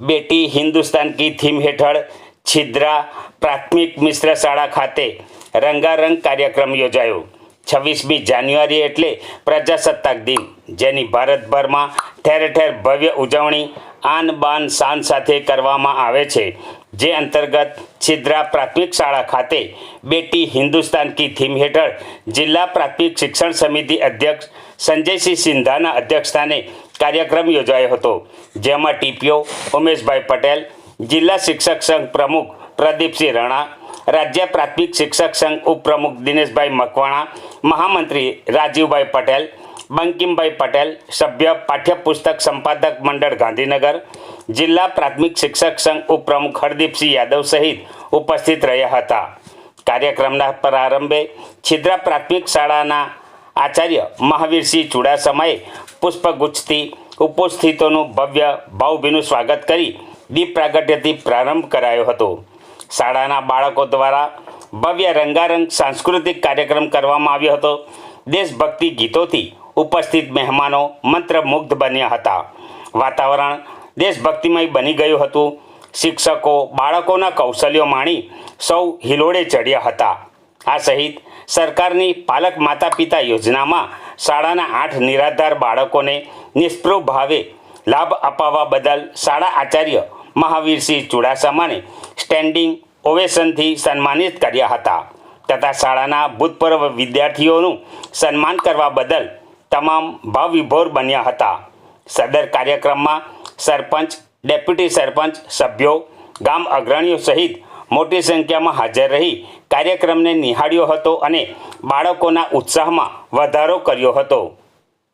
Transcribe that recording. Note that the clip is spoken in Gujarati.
બેટી હિન્દુસ્તાન કી થીમ હેઠળ છિદ્રા પ્રાથમિક મિશ્ર શાળા ખાતે રંગારંગ કાર્યક્રમ યોજાયો. છવ્વીસમી જાન્યુઆરી એટલે પ્રજાસત્તાક દિન, જેની ભારતભરમાં ઠેર ઠેર ભવ્ય ઉજવણી આન બાન શાન સાથે કરવામાં આવે છે. જે અંતર્ગત છિદ્રા પ્રાથમિક શાળા ખાતે બેટી હિન્દુસ્તાન કી થીમ હેઠળ જિલ્લા પ્રાથમિક શિક્ષણ સમિતિ અધ્યક્ષ સંજયસિંહ સિંધાના અધ્યક્ષસ્થાને કાર્યક્રમ યોજાયો હતો, જેમાં ટીપીઓ ઉમેશભાઈ પટેલ, જિલ્લા શિક્ષક સંઘ પ્રમુખ પ્રદીપસિંહ રણા, રાજ્ય પ્રાથમિક શિક્ષક સંઘ ઉપપ્રમુખ દિનેશભાઈ મકવાણા, મહામંત્રી રાજીવભાઈ પટેલ, બંકિમભાઈ પટેલ, સભ્ય પાઠ્યપુસ્તક સંપાદક મંડળ ગાંધીનગર, જિલ્લા પ્રાથમિક શિક્ષક સંઘ ઉપપ્રમુખ હરદીપસિંહ યાદવ સહિત ઉપસ્થિત રહ્યા હતા. કાર્યક્રમના પ્રારંભે છિદ્રા પ્રાથમિક શાળાના આચાર્ય મહાવીરસિંહ ચુડાસમાએ પુષ્પગુચ્છથી ઉપસ્થિતોનું ભવ્ય ભાવભીનું સ્વાગત કરી દીપ પ્રાગટ્યથી પ્રારંભ કરાયો હતો. શાળાના બાળકો દ્વારા ભવ્ય રંગારંગ સાંસ્કૃતિક કાર્યક્રમ કરવામાં આવ્યો હતો. દેશભક્તિ ગીતોથી ઉપસ્થિત મહેમાનો મંત્રમુગ્ધ બન્યા હતા. વાતાવરણ દેશભક્તિમય બની ગયું હતું. શિક્ષકો બાળકોના કૌશલ્યો માણી સૌ હિલોડે ચડ્યા હતા. આ સહિત સરકારની પાલક માતા પિતા યોજનામાં શાળાના આઠ નિરાધાર બાળકોને નિષ્પૃહ ભાવે લાભ અપાવવા બદલ શાળા આચાર્ય મહાવીરસિંહ ચુડાસમાને સ્ટેન્ડિંગ ઓવેશનથી સન્માનિત કર્યા હતા તથા શાળાના ભૂતપૂર્વ વિદ્યાર્થીઓનું સન્માન કરવા બદલ તમામ ભાવવિભોર બન્યા હતા. સદર કાર્યક્રમમાં સરપંચ, ડેપ્યુટી સરપંચ, સભ્યો, ગામ અગ્રણીઓ સહિત મોટી સંખ્યામાં હાજર રહી. કાર્યક્રમને નિહાળ્યો હતો અને બાળકોના ઉત્સાહમાં વધારો કર્યો હતો.